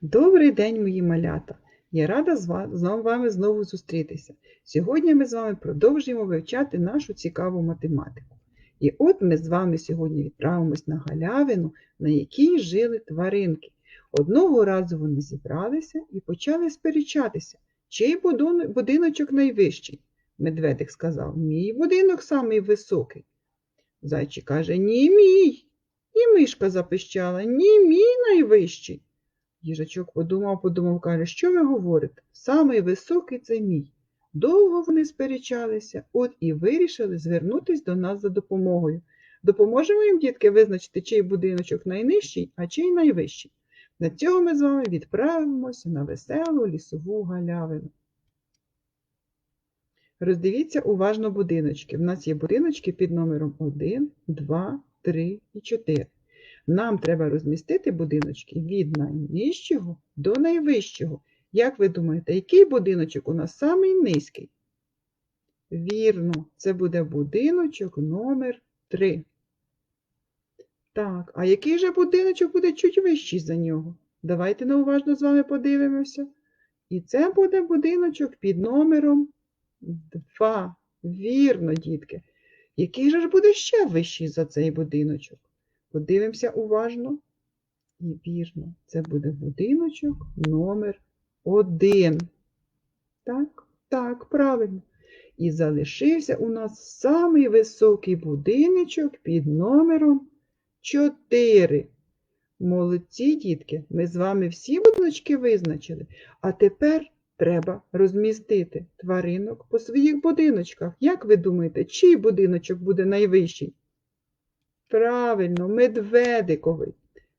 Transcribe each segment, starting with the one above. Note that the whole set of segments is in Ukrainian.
Добрий день, мої малята! Я рада з вами знову зустрітися. Сьогодні ми з вами продовжуємо вивчати нашу цікаву математику. І от ми з вами сьогодні відправимось на галявину, на якій жили тваринки. Одного разу вони зібралися і почали сперечатися, чий будиночок найвищий. Медведик сказав, мій будинок самий високий. Зайчик каже, ні, мій. І мишка запищала, ні, мій найвищий. Їжачок подумав, подумав, каже, що ви говорите? Самий високий це мій. Довго вони сперечалися, от і вирішили звернутись до нас за допомогою. Допоможемо їм, дітки, визначити, чий будиночок найнижчий, а чий найвищий. Для цього ми з вами відправимося на веселу лісову галявину. Роздивіться уважно будиночки. В нас є будиночки під номером 1, 2, 3 і 4. Нам треба розмістити будиночки від найнижчого до найвищого. Як ви думаєте, який будиночок у нас самий низький? Вірно, це буде будиночок номер 3. Так, а який же будиночок буде чуть вищий за нього? Давайте неуважно з вами подивимося. І це буде будиночок під номером 2. Вірно, дітки. Який же буде ще вищий за цей будиночок? Подивимося уважно. І вірно, це буде будиночок номер 1. Так, так, правильно. І залишився у нас самий високий будиночок під номером 4. Молодці, дітки, ми з вами всі будиночки визначили. А тепер треба розмістити тваринок по своїх будиночках. Як ви думаєте, чий будиночок буде найвищий? Правильно, медведиковий.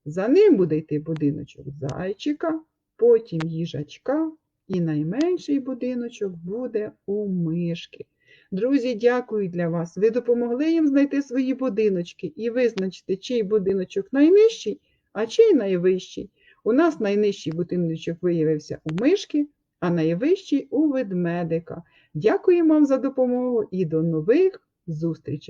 За ним буде йти будиночок зайчика, потім їжачка, і найменший будиночок буде у мишки. Друзі, дякую для вас. Ви допомогли їм знайти свої будиночки і визначити, чий будиночок найнижчий, а чий найвищий. У нас найнижчий будиночок виявився у мишки, а найвищий у ведмедика. Дякую вам за допомогу і до нових зустрічей!